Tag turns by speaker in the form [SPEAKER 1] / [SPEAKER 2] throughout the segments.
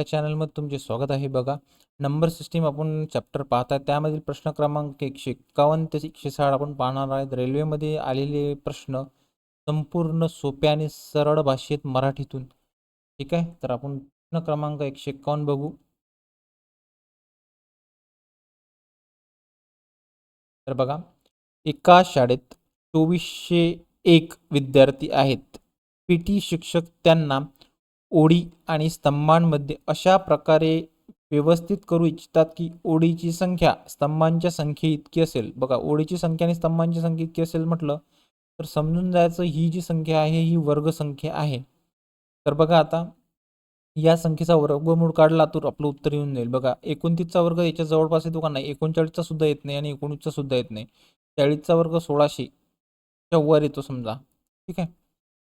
[SPEAKER 1] या चॅनलमध्ये तुमचे स्वागत आहे. बघा नंबर सिस्टीम आपण चॅप्टर पाहत आहे. त्यामधील प्रश्न क्रमांक एकशे एक्कावन्न ते एकशे साठ आपण पाहणार आहेत. रेल्वेमध्ये आलेले प्रश्न संपूर्ण सोप्या आणि सरळ भाषेत मराठीतून. ठीक आहे? तर आपण प्रश्न क्रमांक एकशे एक्कावन्न बघू. तर बघा एका शाळेत चोवीसशे एक विद्यार्थी आहेत. पी टी शिक्षक त्यांना ओळी आणि स्तंभांमध्ये अशा प्रकारे व्यवस्थित करू इच्छितात की ओळीची संख्या स्तंभांच्या संख्ये इतकी असेल. बघा ओळीची संख्या आणि स्तंभांची संख्या इतकी असेल म्हटलं तर समजून जायचं ही जी संख्या आहे ही वर्गसंख्या आहे. तर बघा आता या संख्येचा वर्गमूळ काढला तर आपलं उत्तर येऊन जाईल. बघा एकोणतीसचा वर्ग याच्या जवळपास येतो का नाही? एकोणचाळीसचा सुद्धा येत नाही आणि एकोणीसचा सुद्धा येत नाही. चाळीसचा वर्ग सोळाशे च्या वर येतो समजा. ठीक आहे?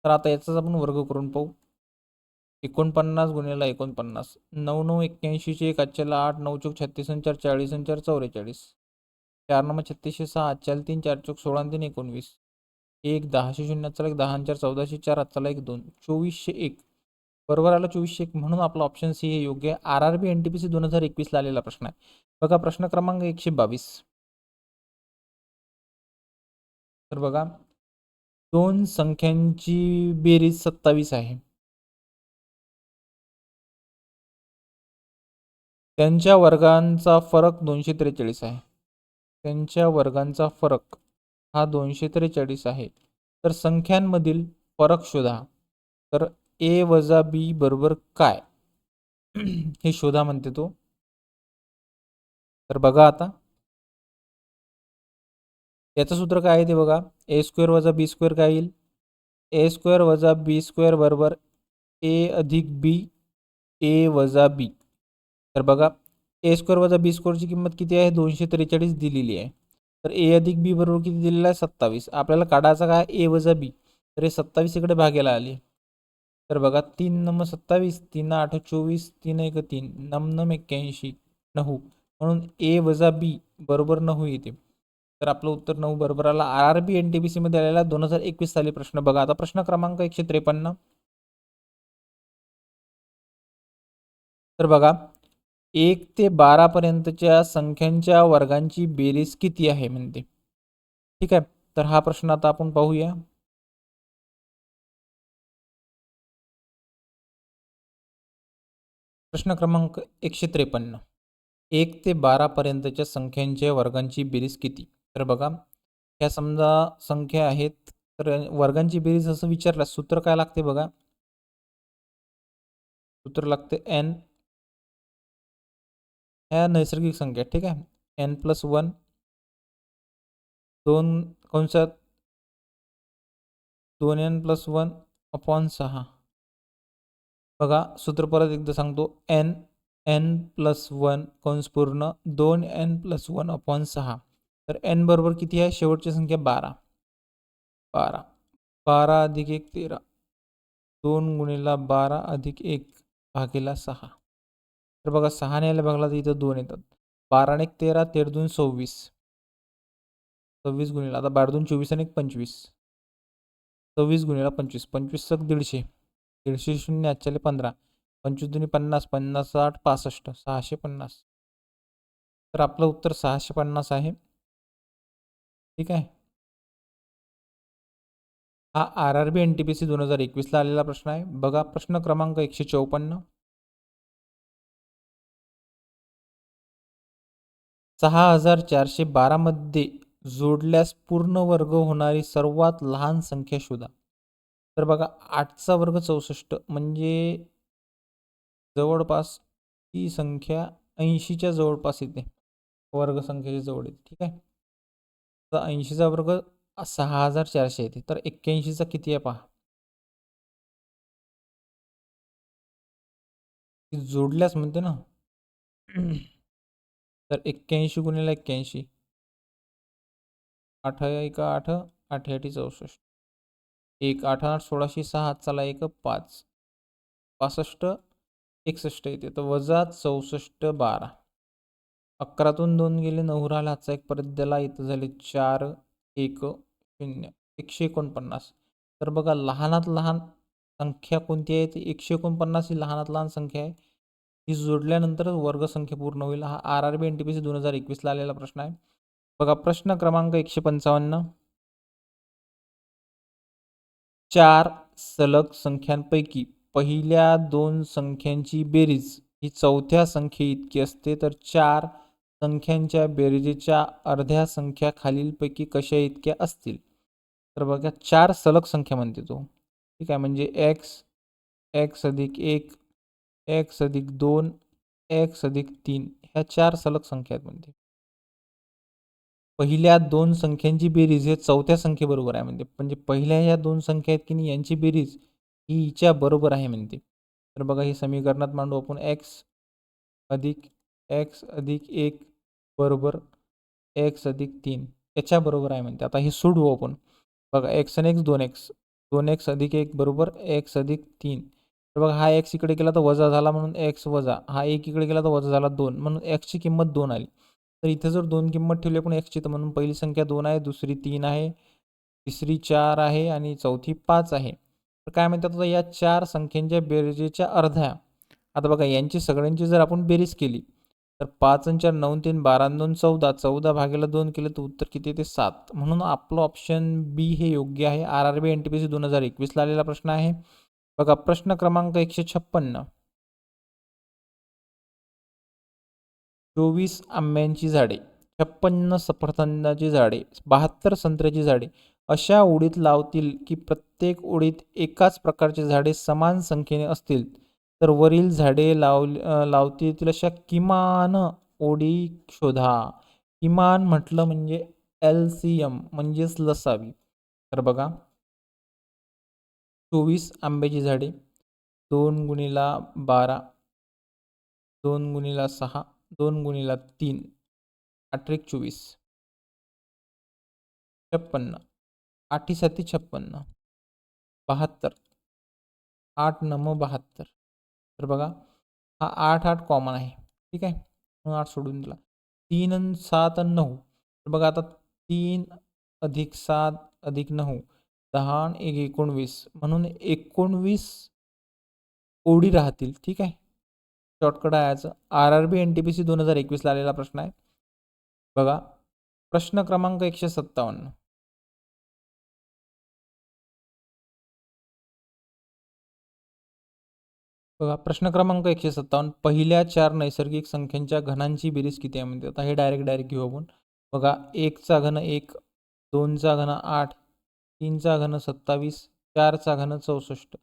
[SPEAKER 1] तर आता याचाच आपण वर्ग करून पाहू. एकोणपन्नास गुन्हेला एकोणपन्नास. नऊ नऊ एक्क्याऐंशीचे एक आजच्याला आठ नऊ चौक छत्तीस चार चाळीस चार चौवेचाळीस चार नंबर छत्तीसशे सहा आजच्याला तीन चार चौक सोळा तीन एकोणवीस. एक दहाशे शून्य आजच्याला एक दहा चार चौदाशे चार आजच्याला एक दोन चोवीसशे एक. बरोबर आलं चोवीसशे एक म्हणून आपला ऑप्शन सी हे योग्य आहे. R R B N T P C दोन हजार एकवीसला आलेला प्रश्न आहे. बघा प्रश्न क्रमांक एकशे बावीस. तर बघा दोन संख्यांची बेरीज सत्तावीस आहे. त्यांच्या वर्गांचा फरक दोनशे त्रेचाळीस आहे. त्यांच्या वर्गांचा फरक हा दोनशे त्रेचाळीस आहे. तर संख्यांमधील फरक शोधा. तर ए वजा बी बरोबर काय? हे शोधा म्हणते तो. तर बघा आता. याचं सूत्र काय आहे ते बघा. ए स्क्वेअर वजा बी स्क्वेअर काय येईल? ए स्क्वेअर वजा बी स्क्वेअर बरोबर ए अधिक बी ए वजा बी. तर बघा ए स्क्वेअर वजा बी स्क्वेअरची किंमत किती आहे? दोनशे त्रेचाळीस दिलेली आहे. तर ए अधिक बी बरोबर किती दिलेलं आहे? सत्तावीस. आपल्याला काढायचा काय? ए वजा बी तर हे सत्तावीस इकडे भागेला आले. तर बघा तीन नम सत्तावीस तीन आठ चोवीस तीन एक तीन नम नम एक्क्याऐंशी नऊ. म्हणून ए वजा बी बरोबर नऊ येते. तर आपलं उत्तर नऊ बरोबर आला. R R B N T B सीमध्ये आलेला दोन हजार एकवीस साली प्रश्न बघा. आता प्रश्न क्रमांक एकशे त्रेपन्न. तर बघा एक ते बारापर्यंतच्या संख्यांच्या वर्गांची बेरीज किती आहे म्हणते. ठीक आहे तर हा प्रश्न आता आपण पाहूया. प्रश्न क्रमांक एकशे त्रेपन्न. एक ते बारापर्यंतच्या संख्यांच्या वर्गांची बेरीज किती? तर बघा ह्या समजा संख्या आहेत तर वर्गांची बेरीज असं विचारलं सूत्र काय लागते बघा? सूत्र लागते एन ह्या नैसर्गिक संख्या ठीक आहे एन प्लस वन दोन कोणत्या दोन एन प्लस वन अपॉन सहा. बघा, सूत्र परत एकदा सांगतो. एन एन प्लस वन कंस पूर्ण दोन एन प्लस वन अपॉन सहा. तर एन बरोबर किती आहे? शेवटची संख्या बारा. बारा. बारा अधिक एक तेरा. दोन गुणीला बारा अधिक एक भागेला सहा. तर बघा सहा न्यायला बघला तर इथं दोन येतात. बारा आणि एक तेरा तेर दोन सव्वीस. सव्वीस गुणीला आता बारा दोन चोवीस आणि एक पंचवीस. सव्वीस गुणीला पंचवीस पंचवीस सक दीडशे. दीडशे शून्य आजच्याले पंधरा. पंचवीस दोन्ही पन्नास पन्नास आठ पासष्ट सहाशे पन्नास. तर आपलं उत्तर सहाशे पन्नास आहे. ठीक आहे? हा R R B N T P C दोन हजार एकवीसला आलेला प्रश्न आहे. बघा प्रश्न क्रमांक एकशे चौपन्न. सहा हजार चारशे बारामध्ये जोडल्यास पूर्ण वर्ग होणारी सर्वात लहान संख्या शोधा. तर बघा आठचा वर्ग चौसष्ट म्हणजे जवळपास ही संख्या ऐंशीच्या जवळपास येते. वर्गसंख्येच्या जवळ येते ठीक आहे? तर ऐंशीचा वर्ग सहा हजार चारशे येते. तर एक्क्याऐंशीचा किती आहे पहा? जोडल्यास म्हणते ना तर एक्क्याऐंशी गुणिले एक्क्याऐंशी. आठ एक आठ आठ चौसष्ट. एक आठ आठ सोळाशे सहा चला एक पाच. पासष्ट एकसष्ट येते. तर वजा चौसष्ट बारा. अकरातून दोन गेले नऊ राहिला. हातचा एक परत दिला इथं झाले चार एक शून्य. एकशे एकोणपन्नास. तर बघा लहानात लहान संख्या कोणती आहे? ती एकशे एकोणपन्नास ही लहानात लहान संख्या आहे. ही जोडल्यानंतरच वर्गसंख्या पूर्ण होईल. हा R R B N T P C दोन हजार एकवीसला आलेला प्रश्न आहे. बघा प्रश्न क्रमांक एकशे पंचावन्न. चार सलग संख्यांपैकी पहिल्या दोन संख्यांची बेरीज ही चौथ्या संख्ये इतकी असते तर चार संख्यांच्या बेरीजेच्या अर्ध्या संख्या खालीलपैकी कशा इतक्या असतील? तर बघा चार सलग संख्या म्हणते तो. ठीक आहे म्हणजे एक्स एक्स अधिक एक एक्स अधिक दोन एक्स अधिक तीन ह्या चार सलग संख्या आहेत म्हणते. पहिल्या दोन संख्यांची बेरीज हे चौथ्या संख्येबरोबर आहे म्हणते. म्हणजे पहिल्या ह्या दोन संख्या आहेत की नाही यांची बेरीज ही हिच्या बरोबर आहे म्हणते. तर बघा हे समीकरणात मांडू आपण. एक्स अधिक एक्स अधिक एक बरोबर एक्स अधिक तीन याच्याबरोबर आहे म्हणते. आता हे सोडवू आपण. बघा एक्स आणि एक्स दोन एक्स दोन एक्स अधिक एक बरोबर एक्स अधिक तीन. तर बघा हा एक्स इकडे गेला तर वजा झाला म्हणून एक्स वजा. हा एक इकडे गेला तर वजा झाला दोन. म्हणून एक्सची किंमत दोन आली. तर इथे जर दोन किंमत ठेवली आपण एक्सची तर म्हणून पहिली संख्या दोन आहे दुसरी तीन आहे तिसरी चार आहे आणि चौथी पाच आहे. तर काय म्हणतात आता या चार संख्यांच्या बेरजेच्या अर्ध्या. आता बघा यांची सगळ्यांची जर आपण बेरीज केली तर पाच आणि चार नऊ तीन बारा दोन चौदा. चौदा भागेला दोन केलं तर उत्तर किती येते? सात. म्हणून आपलं ऑप्शन बी हे योग्य आहे. R R B N T P C दोन हजार एकवीसला आलेला प्रश्न आहे. बघा प्रश्न क्रमांक एकशे छप्पन्न. चोवीस आंब्यांची झाडे छप्पन्न सफरचंदाची झाडे बहात्तर संत्र्याची झाडे. अशा ओळीत लावतील की प्रत्येक ओळीत एकाच प्रकारची झाडे समान संख्येने असतील. तर वरील झाडे लाव लावतील अशा किमान ओळी शोधा. किमान म्हटलं म्हणजे एल सी एम म्हणजेच लसावी. तर बघा चोवीस आंब्याची झाडे दोन गुणीला बारा दोन गुणीला सहा दोन गुणीला तीन अठरेक चोवीस. छप्पन्न आठी साती छप्पन्न बहात्तर आठ नम बहात्तर. तर बघा हा आठ आठ कॉमन आहे. ठीक आहे? म्हणून आठ सोडून दिला. तीन सात आणि नऊ. तर बघा आता तीन अधिक सात अधिक नऊ. दहा आणि एक एकोणवीस म्हणून एकोणवीस ओडी राहतील ठीक आहे? शॉर्टकट आहे याचं. R R B N T P C दोन हजार एकवीसला आलेला प्रश्न आहे. बघा प्रश्न क्रमांक एकशे सत्तावन्न. बघा प्रश्न क्रमांक एकशे सत्तावन्न. पहिल्या चार नैसर्गिक संख्यांच्या घनांची बेरीज किती आहे? म्हणते आता हे डायरेक्ट डायरेक्ट घेऊ आपण. बघा एकचा घन एक दोनचा घन आठ तीनचा घन सत्तावीस चारचा घन चौसष्ट.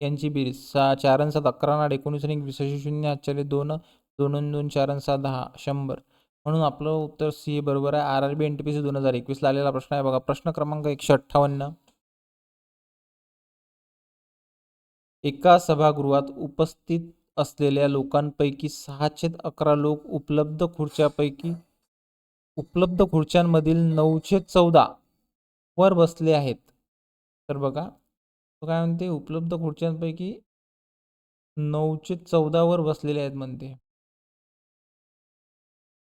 [SPEAKER 1] यांची बेरीज. सहा चार सात अकरा आठ एकोणीस आणि विसशे शून्य आजच्याले दोन दोन दोन चार सात दहा शंभर. म्हणून आपलं उत्तर सी बरोबर आहे. R R B N T P C दोन हजार एकवीसला आलेला प्रश्न आहे बघा. प्रश्न क्रमांक एकशे अठ्ठावन्न. एका सभागृहात उपस्थित असलेल्या लोकांपैकी सहाशे अकरा लोक उपलब्ध खुर्च्यापैकी उपलब्ध खुर्च्यांमधील नऊशे चौदा वर बसले आहेत. तर बघा तो काय म्हणते उपलब्ध खुर्च्यांपैकी नऊशे चौदावर बसलेले आहेत म्हणते.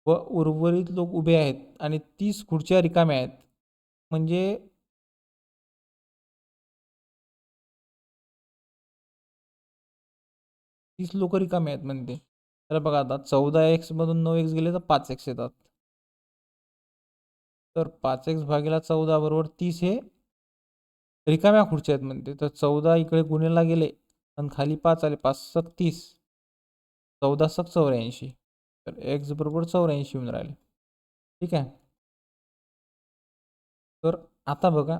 [SPEAKER 1] व उर्वरित लोक उभे आहेत आणि तीस खुर्च्या रिकाम्या आहेत. म्हणजे तीस लोक रिकामे आहेत म्हणते. तर बघा आता चौदा एक्समधून नऊ एक्स गेले तर पाच एक्स येतात. तर पाच एक्स भागेला चौदा बरोबर तीस हे रिकाम्या खुर्च्या आहेत म्हणते. तर चौदा इकडे गुन्हेला गेले आणि खाली पाच आले पाच सक तीस. चौदा सक चौऱ्याऐंशी. तर एक्स बरोबर चौऱ्याऐंशी होऊन राहिले. ठीक आहे? तर आता बघा.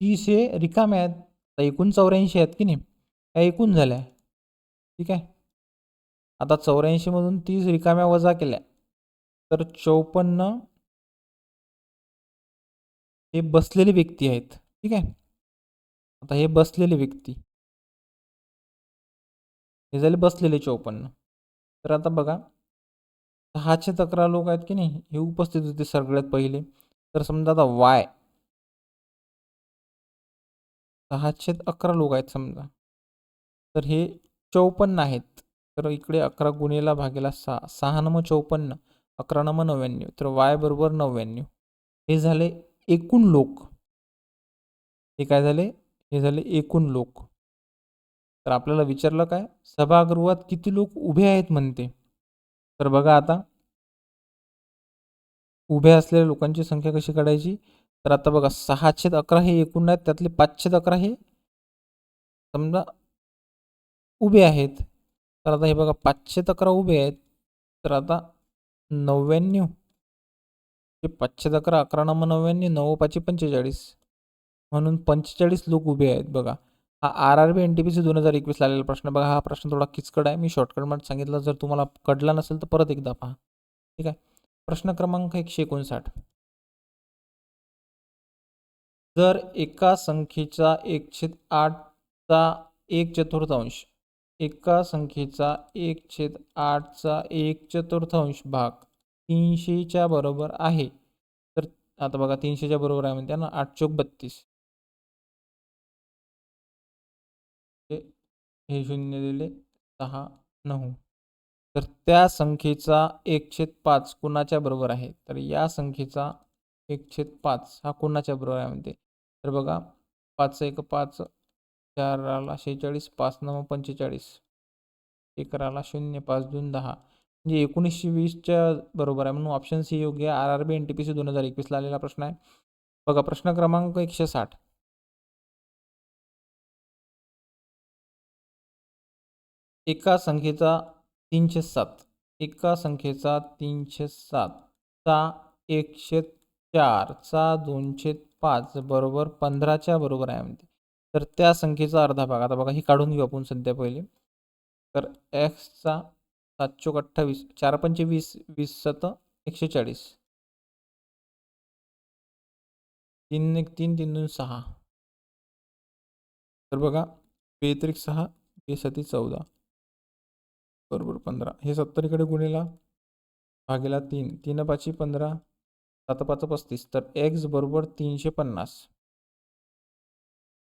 [SPEAKER 1] तीस हे रिकाम्या आहेत. तर एकूण चौऱ्याऐंशी आहेत की नाही? त्या एकूण झाल्या. ठीक आहे? आता चौऱ्याऐंशीमधून तीस रिकाम्या वजा केल्या. तर चौपन्न हे बसलेले व्यक्ती आहेत. ठीक आहे? आता हे बसलेले व्यक्ती. हे झाले बसलेले चौपन्न. तर आता बघा. सहाशे अकरा लोक आहेत की नाही? हे उपस्थित होते सगळ्यात पहिले. तर समजा आता वाय. सहाशे अकरा लोक आहेत समजा. तर हे चौपन्न आहेत. तर इकडे अकरा गुन्हेला भागेला सहा. सहा नम चौपन्न अकरा नम नव्याण्णव. तर वाय बरोबर नव्याण्णव. हे झाले एकूण लोक. हे काय झाले? हे झाले एकूण लोक. तर आपल्याला विचारलं काय? सभागृहात किती लोक उभे आहेत म्हणते. तर बघा आता. उभ्या असलेल्या लोकांची संख्या कशी काढायची? तर आता बघा सहाशे अकरा हे एकूण आहेत त्यातले पाचशे अकरा हे समजा उभे आहेत. तर आता हे बघा पाचशे अकरा उभे आहेत. तर आता नव्याण्णव ते पाचशे अकरा अकरा नंबर नव्याण्णव नऊ पाचशे पंचेचाळीस. म्हणून पंचेचाळीस लोक उभे आहेत बघा. हा R R B N T P C दोन हजार एकवीसला आलेला प्रश्न बघा हा प्रश्न थोडा किचकट आहे. मी शॉर्टकटमध्ये सांगितलं जर तुम्हाला कळला नसेल तर परत एकदा पहा. ठीक आहे? प्रश्न क्रमांक एकशे एकोणसाठ. जर एका संख्येचा एकशे आठचा एक चतुर्थांश एका संख्येचा एक छेद आठचा एक चतुर्थांश भाग तीनशेच्या बरोबर आहे. तर आता बघा तीनशेच्या बरोबर आहे म्हणते ना आठ चौक बत्तीस. हे- हे शून्य दिले सहा नऊ. तर त्या संख्येचा एक पाच कोणाच्या बरोबर आहे? तर या संख्येचा एक पाच हा कोणाच्या बरोबर आहे म्हणते? तर बघा पाच एक पाच चाराला शेहेचाळीस पाच नऊ पंचेचाळीस. एकराला शून्य पाच दोन दहा. म्हणजे एकोणीसशे वीसच्या बरोबर आहे. म्हणून ऑप्शन सी योग्य R R B N T P C दोन हजार एकवीसला आलेला प्रश्न आहे. बघा प्रश्न क्रमांक एकशे साठ. एका संख्येचा तीनशे सात. एका संख्येचा तीनशे सातचा एकशे चारचा दोनशे पाच बरोबर पंधराच्या बरोबर आहे म्हणते. तर त्या संख्येचा अर्धा भाग. आता बघा ही काढून घेऊ आपण सध्या पहिले. तर एक्सचा सात चोक अठ्ठावीस चार पंचे वीस वीस सत एकशे चाळीस. तीन एक तीन तीन दोन सहा. तर बघा बेत्रिक सहा बेसती चौदा. बरोबर पंधरा. हे सत्तरीकडे गुणेला भागेला तीन. तीन पाचशे पंधरा सात पाच पस्तीस. तर एक्स बरोबर तीनशे पन्नास.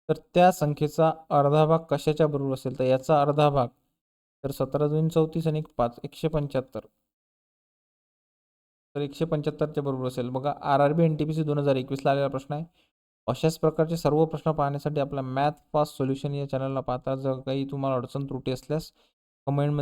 [SPEAKER 1] तर त्या संख्येचा अर्धा भाग कशाच्या बरोबर असेल? तर याचा अर्धा भाग तर सतरा दोन चौतीस आणि पाच एकशे पंच्याहत्तर. तर एकशे पंच्याहत्तरच्या बरोबर असेल. बघा R R B N T P C दोन हजार एकवीसला आलेला प्रश्न आहे. अशाच प्रकारचे सर्व प्रश्न पाहण्यासाठी आपल्या मॅथ फास्ट सोल्युशन या चॅनलला पाहता. जर काही तुम्हाला अडचण त्रुटी असल्यास कमेंटमध्ये